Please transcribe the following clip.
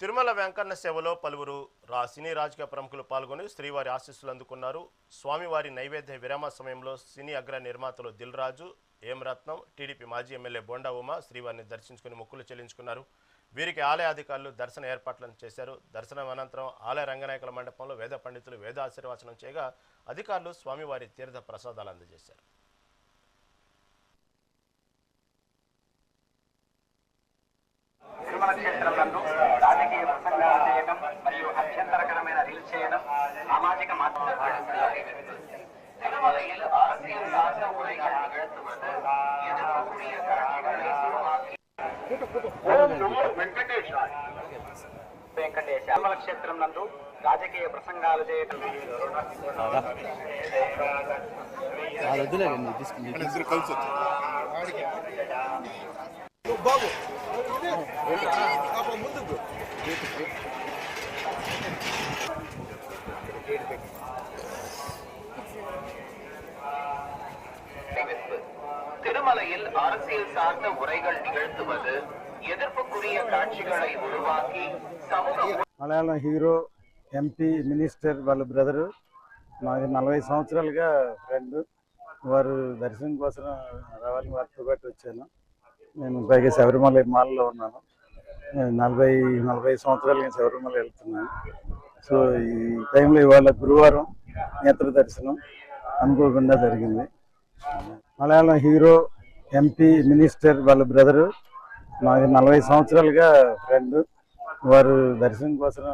తిరుమల వెంకన్న సేవలో పలువురు రా సినీ రాజకీయ ప్రముఖులు పాల్గొని శ్రీవారి ఆశీస్సులు అందుకున్నారు. స్వామివారి నైవేద్య విరామ సమయంలో సినీ అగ్ర నిర్మాతలు Dil Raju A M Ratnam TDP మాజీ ఎమ్మెల్యే బోండా ఉమ శ్రీవారిని దర్శించుకుని మొక్కులు చెల్లించుకున్నారు. వీరికి ఆలయ అధికారులు దర్శన ఏర్పాట్లను చేశారు. దర్శనం అనంతరం ఆలయ రంగనాయకుల మండపంలో వేద పండితులు వేద ఆశీర్వచనం చేయగా అధికారులు స్వామివారి తీర్థ ప్రసాదాలు అందజేశారు. తిరుమల రీల్స్ చేయడం సామాజిక మాధ్యమం திருமலையில் அரசியல் சார்ந்த உரைகள் நிகழ்த்துவது எதிர்க்கக்கூடிய காட்சிகளை உருவாக்கி వెంకటేశ తిరుమల క్షేత్రం నందు రాజకీయ ప్రసంగాలు చేయడం అది వద్దులే திருமலையில் அரசியல் சார்ந்த உரைகள் நிகழ்த்துவது எதிர்ப்புக்குரிய காட்சிகளை உருவாக்கி சமூக మలయాళం హీరో ఎంపీ మినిస్టర్ వాళ్ళ బ్రదరు మాది నలభై సంవత్సరాలుగా ఫ్రెండ్ వారు దర్శనం కోసం రావాలని వారితో పాటు వచ్చాను నేను పైగా శబరిమల మాలలో ఉన్నాను నేను నలభై నలభై సంవత్సరాలు నేను శబరిమల వెళ్తున్నాను సో ఈ టైంలో ఇవాళ గురువారం నేత్ర దర్శనం అనుకోకుండా జరిగింది. మలయాళం హీరో ఎంపీ మినిస్టర్ వాళ్ళ బ్రదరు మాది నలభై సంవత్సరాలుగా ఫ్రెండ్. వారు దర్శనం కోసం